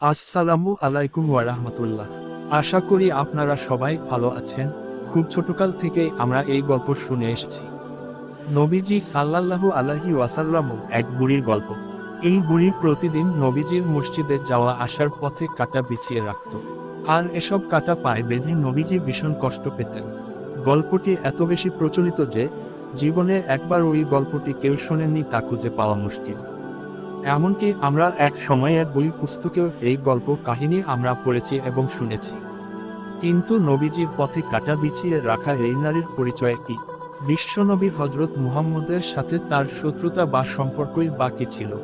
আসসালামু আলাইকুম ওয়ারাহমাতুল্লাহ আশা করি আপনারা সবাই ভালো আছেন। খুব ছোটকাল থেকে আমরা এই গল্প শুনে এসেছি। নবীজি সাল্লাল্লাহু আলাইহি ওয়াসাল্লাম এক বুড়ির গল্প। এই বুড়ি প্রতিদিন নবীজির মসজিদে যাওয়া আসার পথে কাটা বিছিয়ে রাখত। আর এসব কাটা পায়ে বেঁধে নবীজি ভীষণ কষ্ট পেতেন। গল্পটি এত বেশি প্রচলিত যে, জীবনে একবার ওই গল্পটি কেউ শোনেননি তা খুঁজে পাওয়া মুশকিল। এমনকি আমরা এক সময়ের বই পুস্তকেও এই গল্প কাহিনী আমরা পড়েছি এবং শুনেছি। কিন্তু নবীজির পথে কাটা বিছিয়ে রাখা এই নারীর পরিচয় কি? বিশ্বনবী হজরত মুহাম্মদের সাথে তার শত্রুতা বা সম্পর্কই বাকি ছিল?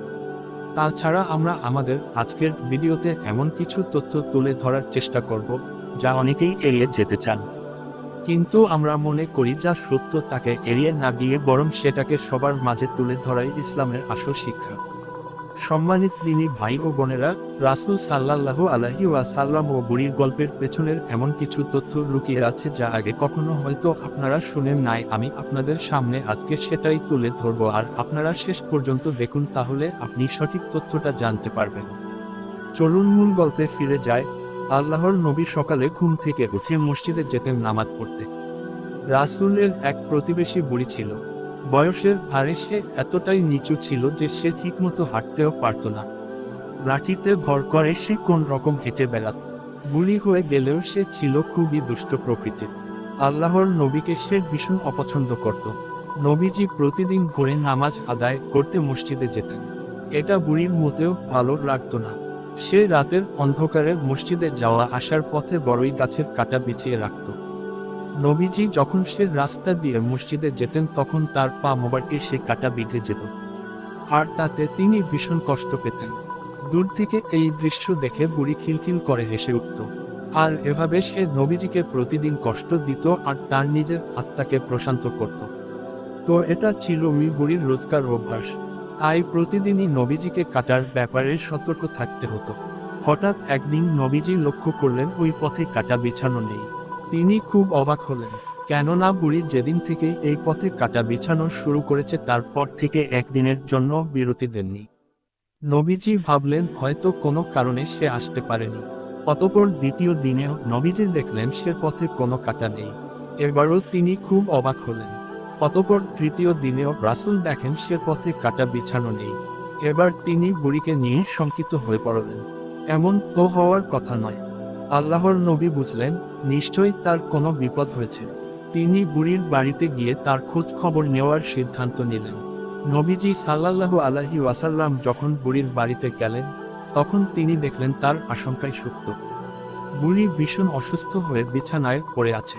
তাছাড়া আমরা আমাদের আজকের ভিডিওতে এমন কিছু তথ্য তুলে ধরার চেষ্টা করব, যা অনেকেই এড়িয়ে যেতে চান। কিন্তু আমরা মনে করি যা সত্য তাকে এড়িয়ে না গিয়ে বরং সেটাকে সবার মাঝে তুলে ধরাই ইসলামের আসল শিক্ষা। সম্মানিত তিনি ভাই ও বোনেরা, রাসূল সাল্লাল্লাহু আলাইহি ওয়াসাল্লাম ও বুড়ির গল্পের পেছনের এমন কিছু তথ্য লুকিয়ে আছে যা আগে কখনো হয়তো আপনারা শুনেন নাই। আমি আপনাদের সামনে আজকে সেটাই তুলে ধরবো আর আপনারা শেষ পর্যন্ত দেখুন তাহলে আপনি সঠিক তথ্যটা জানতে পারবেন। চলুন মূল গল্পে ফিরে যায় আল্লাহর নবী সকালে ঘুম থেকে উঠে মসজিদে যেতেন নামাজ পড়তে। রাসূলের এক প্রতিবেশী বুড়ি ছিল। বয়সের ভারে সে এতটাই নিচু ছিল যে সে ঠিকমতো হাঁটতেও পারত না। লাঠিতে ভর করে সে কোন রকম হেঁটে বেড়াত। বুড়ি হয়ে গেলেও সে ছিল খুবই দুষ্ট প্রকৃতির। আল্লাহর নবীকে সে ভীষণ অপছন্দ করত। নবীজি প্রতিদিন ভোরে নামাজ আদায় করতে মসজিদে যেতেন। এটা বুড়ির মতেও ভালো লাগতো না। সে রাতের অন্ধকারে মসজিদে যাওয়া আসার পথে বড়ই গাছের কাটা বিছিয়ে রাখত। নবীজি যখন সে রাস্তা দিয়ে মসজিদে যেতেন, তখন তার পা মোবারকে সে কাটা বিঁধে যেত। আর তাতে তিনি ভীষণ কষ্ট পেতেন। দূর থেকে এই দৃশ্য দেখে বুড়ি খিলখিল করে হেসে উঠত। আর এভাবে সে নবীজিকে প্রতিদিন কষ্ট দিত আর তার নিজের আত্মাকে প্রশান্ত করত। তো এটা ছিল ওই বুড়ির রোজকার অভ্যাস। তাই প্রতিদিনই নবীজিকে কাটার ব্যাপারে সতর্ক থাকতে হতো। হঠাৎ একদিন নবীজি লক্ষ্য করলেন, ওই পথে কাটা বিছানো নেই। তিনি খুব অবাক হলেন, কেননা বুড়ি যেদিন থেকে এই পথে কাটা বিছানো শুরু করেছে তারপর থেকে একদিনের জন্য বিরতি দেননি। নবীজি ভাবলেন হয়তো কোনো কারণে সে আসতে পারেনি। অতপর দ্বিতীয় দিনেও নবীজি দেখলেন সে পথে কোনো কাটা নেই। এবারও তিনি খুব অবাক হলেন। অতপর তৃতীয় দিনেও রাসুল দেখেন সে পথে কাটা বিছানো নেই। এবার তিনি বুড়িকে নিয়ে শঙ্কিত হয়ে পড়লেন। এমন তো হওয়ার কথা নয়। আল্লাহর নবী বুঝলেন, নিশ্চয়ই তার কোনো বিপদ হয়েছে। তিনি বুড়ির বাড়িতে গিয়ে তার খোঁজ খবর নেওয়ার সিদ্ধান্ত নিলেন। নবীজি সাল্লাল্লাহু আলাহি ওয়াসাল্লাম যখন বুড়ির বাড়িতে গেলেন, তখন তিনি দেখলেন তার আশঙ্কাই সত্য। বুড়ি ভীষণ অসুস্থ হয়ে বিছানায় পড়ে আছে,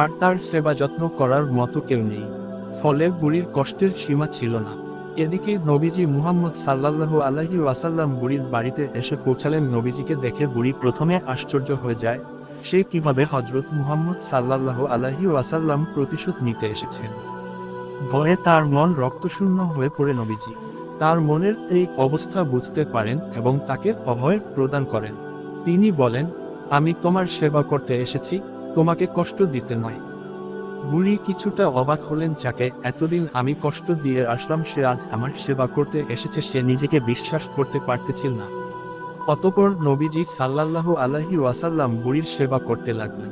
আর তার সেবা যত্ন করার মতো কেউ নেই। ফলে বুড়ির কষ্টের সীমা ছিল না। এদিকে নবীজি মুহাম্মদ সাল্লাল্লাহু আলাইহি ওয়াসাল্লাম বুড়ির বাড়িতে এসে পৌঁছালেন। নবীজিকে দেখে বুড়ি প্রথমে আশ্চর্য হয়ে যায়, সে কীভাবে হজরত মুহাম্মদ সাল্লাল্লাহু আলাইহি ওয়াসাল্লাম প্রতিশোধ নিতে এসেছেন। ভয়ে তার মন রক্তশূন্য হয়ে পড়ে নবীজি। তার মনের এই অবস্থা বুঝতে পারেন এবং তাকে অভয় প্রদান করেন। তিনি বলেন, আমি তোমার সেবা করতে এসেছি, তোমাকে কষ্ট দিতে নয়। বুড়ি কিছুটা অবাক হলেন যাকে এতদিন আমি কষ্ট দিয়ে আসলাম, সে আজ আমার সেবা করতে এসেছে, সে নিজেকে বিশ্বাস করতে পারতেছিল না। অতপর নবীজি সাল্লাল্লাহু আলাইহি ওয়াসাল্লাম বুড়ির সেবা করতে লাগলেন।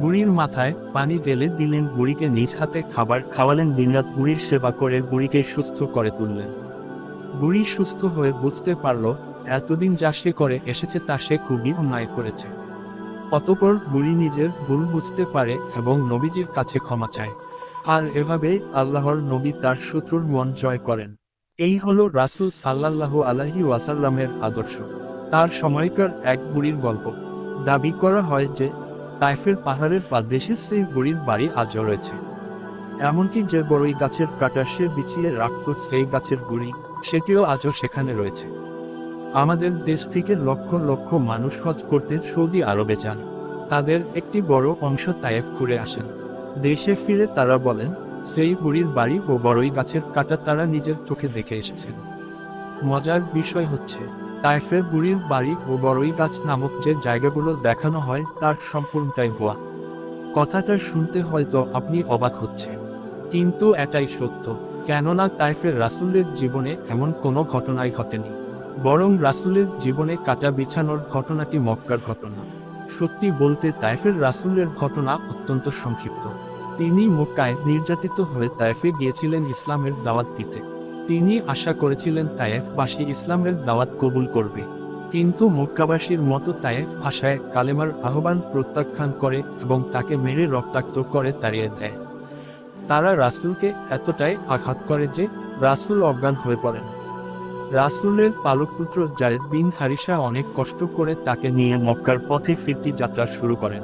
বুড়ির মাথায় পানি ঢেলে দিলেন, বুড়িকে নিজ হাতে খাবার খাওয়ালেন, দিনরাত বুড়ির সেবা করে বুড়িকে সুস্থ করে তুললেন। বুড়ি সুস্থ হয়ে বুঝতে পারল, এতদিন যা সে করে এসেছে তা সে খুবই অন্যায় করেছে। অতপর বুড়ি নিজের ভুল বুঝতে পারে এবং নবীজির কাছে ক্ষমা চায়। আর এভাবে আল্লাহর নবী তার শত্রুর মন জয় করেন। এই হল রাসূল সাল্লাল্লাহু আলাইহি ওয়াসাল্লামের আদর্শ। তার সময়কার এক বুড়ির গল্প। দাবি করা হয় যে, তাইফের পাহাড়ের পাদদেশে সেই বুড়ির বাড়ি আজও রয়েছে। এমনকি যে বড়ই গাছের কাটা সে বিছিয়ে রাখত সেই গাছের গুড়ি, সেটিও আজও সেখানে রয়েছে। আমাদের দেশ থেকে লক্ষ লক্ষ মানুষ হজ করতে সৌদি আরবে যান। তাদের একটি বড় অংশ তায়েফ ঘুরে আসেন। দেশে ফিরে তারা বলেন, সেই বুড়ির বাড়ি ও বড়ই গাছের কাটা তারা নিজের চোখে দেখে এসেছেন। মজার বিষয় হচ্ছে তাইফে বুড়ির বাড়ি ও বড়ই গাছ নামক যে জায়গাগুলো দেখানো হয় তার সম্পূর্ণটাই ভুয়া। কথাটা শুনতে হয়তো আপনি অবাক হচ্ছেন। কিন্তু এটাই সত্য, কেননা তাইফের রাসূলের জীবনে এমন কোনো ঘটনাই ঘটেনি। বরং রাসুলের জীবনে কাটা বিছানোর ঘটনাটি মক্কার ঘটনা। সত্যি বলতে তাইফের রাসূলের ঘটনা অত্যন্ত সংক্ষিপ্ত। তিনি মক্কায় নির্যাতিত হয়ে তায়েফে গিয়েছিলেন ইসলামের দাওয়াত দিতে। তিনি আশা করেছিলেন তায়েফবাসী ইসলামের দাওয়াত কবুল করবে। কিন্তু মক্কাবাসীর মতো তায়েফ ভাষায় কালেমার আহ্বান প্রত্যাখ্যান করে এবং তাকে মেরে রক্তাক্ত করে তাড়িয়ে দেয়। তারা রাসূলকে এতটাই আঘাত করে যে রাসূল অজ্ঞান হয়ে পড়েন। রাসূলের পালকপুত্র জায়েদ বিন হারিসা অনেক কষ্ট করে তাকে নিয়ে মক্কার পথে ফিরতি যাত্রা শুরু করেন।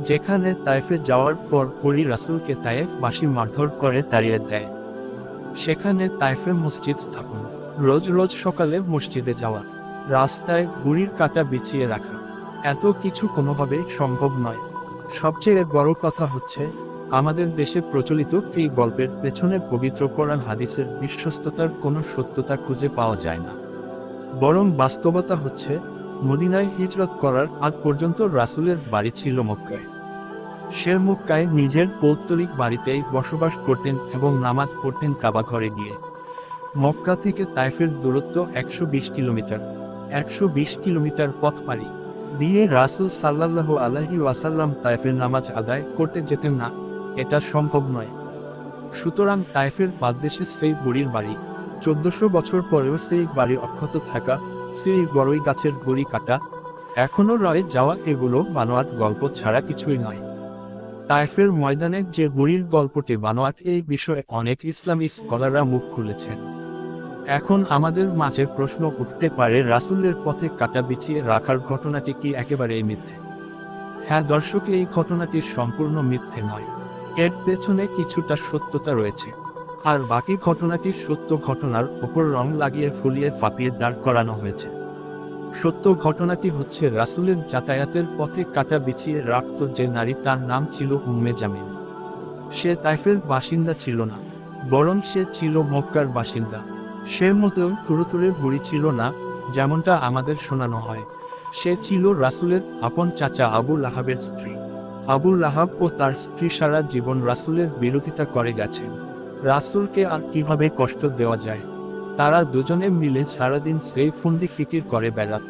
যেখানে তাইফে যাওয়ার পর পরই রাসূলকে তায়েফবাসী মারধর করে তাড়িয়ে দেয়। সেখানে তাইফে মসজিদ স্থাপন। রোজ রোজ সকালে মসজিদে যাওয়া। রাস্তায় গুড়ির কাটা বিছিয়ে রাখা। এত কিছু কোনোভাবেই সম্ভব নয়। সবচেয়ে বড় কথা হচ্ছে আমাদের দেশে প্রচলিত এই গল্পের পেছনে পবিত্র কোরআন হাদিসের বিশ্বস্ততার কোনো সত্যতা খুঁজে পাওয়া যায় না। বরং বাস্তবতা হচ্ছে, মদিনায় হিজরত করার আগ পর্যন্ত রাসূলের বাড়ি ছিল মক্কায়। সে মক্কায় নিজের পৌত্তলিক বাড়িতেই বসবাস করতেন এবং নামাজ পড়তেন কাবা ঘরে গিয়ে। মক্কা থেকে তাইফের দূরত্ব একশো বিশ কিলোমিটার, একশো বিশ কিলোমিটার পথ পাড়ি দিয়ে রাসূল সাল্লাহ আলাহি ওয়াসাল্লাম তাইফের নামাজ আদায় করতে যেতেন না এটা সম্ভব নয়। সুতরাং তাইফের পাদদেশে সেই বুড়ির বাড়ি। চোদ্দশো বছর পরেও সেই বাড়ি অক্ষত থাকা সেই বড়ই গাছের গুড়ি কাটা। এখনও রয়ে যাওয়া এগুলো বানোয়াট গল্প ছাড়া কিছুই নয়। তাইফের ময়দানে যে বুড়ির গল্পটি বানোয়াট এই বিষয়ে অনেক ইসলামী স্কলাররা মুখ খুলেছেন। এখন আমাদের মাঝে প্রশ্ন উঠতে পারে, রাসূলের পথে কাটা বিছিয়ে রাখার ঘটনাটি কি একেবারেই মিথ্যে? হ্যাঁ দর্শক, এই ঘটনাটি সম্পূর্ণ মিথ্যে নয়। এর পেছনে কিছুটা সত্যতা রয়েছে। আর বাকি ঘটনাটি সত্য ঘটনার ওপর রং লাগিয়ে ফুলিয়ে ফাঁপিয়ে দাঁড় করানো হয়েছে। সত্য ঘটনাটি হচ্ছে রাসূলের যাতায়াতের পথে কাটা বিছিয়ে রাখত যে নারী তার নাম ছিল উম্মে জামিন সে তাইফের বাসিন্দা ছিল না, বরং সে ছিল মক্কার বাসিন্দা। সে মতো তুরুতুরে বুড়ি ছিল না, যেমনটা আমাদের শোনানো হয়। সে ছিল রাসূলের আপন চাচা আবু লাহাবের স্ত্রী। আবু লাহাব ও তার স্ত্রী সারা জীবন রাসূলের বিরোধিতা করে গেছেন। রাসূলকে আর কীভাবে কষ্ট দেওয়া যায়? তারা দুজনে মিলে সারাদিন সেই ফন্দি ফিকির করে বেড়াত।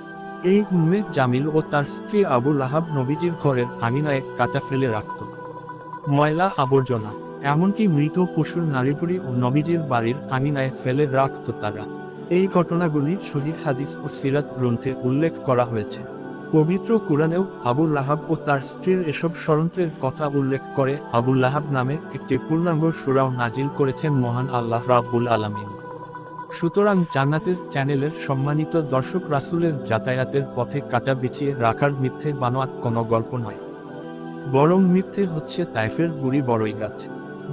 এই উম্মে জামিল ও তার স্ত্রী আবু লাহাব নবীজির ঘরের আঙিনায় কাটা ফেলে রাখত। ময়লা আবর্জনা, এমনকি মৃত পশুর নারীপুরি ও নবীজির বাড়ির আঙিনায় ফেলে রাখত তারা। এই ঘটনাগুলি শহীদ হাদিস ও সিরাত গ্রন্থে উল্লেখ করা হয়েছে। পবিত্র কুরআনেও আবুল লাহাব ও তার স্ত্রীর এসব ষড়যন্ত্রের কথা উল্লেখ করে আবুল লাহাব নামে একটি পূর্ণাঙ্গ সুরাও নাজিল করেছেন মহান আল্লাহ রাব্বুল আলামিন। সুতরাং জান্নাতের চ্যানেলের সম্মানিত দর্শক রাসুলের যাতায়াতের পথে কাটা বিছিয়ে রাখার মিথ্যে বানোয়াট কোনো গল্প নয়। বরং মিথ্যে হচ্ছে তাইফের বুড়ি বড়ই গাছ।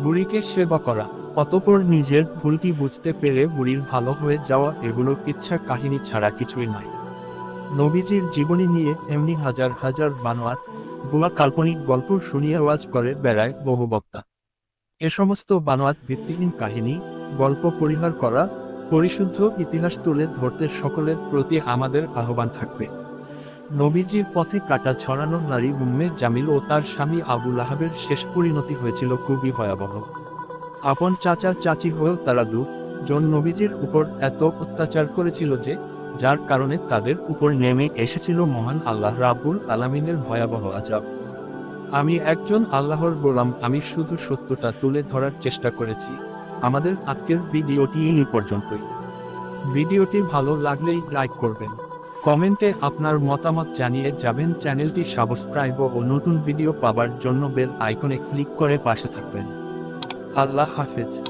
বুড়িকে সেবা করা, অতপর নিজের ভুলটি বুঝতে পেরে বুড়ির ভালো হয়ে যাওয়া এগুলো ইচ্ছা কাহিনী ছাড়া কিছুই নয়। নবীজির জীবনী নিয়ে এমনি হাজার হাজার বানোয়াট ভুয়া কাল্পনিক গল্প শুনিয়ে ওয়াজ করে বেড়ায় বহু বক্তা। এ সমস্ত বানোয়াত ভিত্তিহীন কাহিনী, গল্প পরিহার করা, পরিশুদ্ধ ইতিহাস তুলে ধরতে সকলের প্রতি আমাদের আহ্বান থাকবে। নবীজির পথে কাটা ছড়ানো নারী উম্মে জামিল ও তার স্বামী আবুল লাহাবের শেষ পরিণতি হয়েছিল খুবই ভয়াবহ। আপন চাচা চাচি হয়েও তারা দু জন নবীজির উপর এত অত্যাচার করেছিল যে যার কারণে তাদের উপর নেমে এসেছিল মহান আল্লাহ রাব্বুল আলামিনের ভয়াবহ আজাব আমি একজন আল্লাহর গোলাম, আমি শুধু সত্যটা তুলে ধরার চেষ্টা করেছি। আমাদের আজকের ভিডিওটি এই পর্যন্তই। ভিডিওটি ভালো লাগলেই লাইক করবেন। কমেন্টে আপনার মতামত জানিয়ে যাবেন। চ্যানেলটি সাবস্ক্রাইব ও নতুন ভিডিও পাবার জন্য বেল আইকনে ক্লিক করে পাশে থাকবেন। আল্লাহ হাফেজ।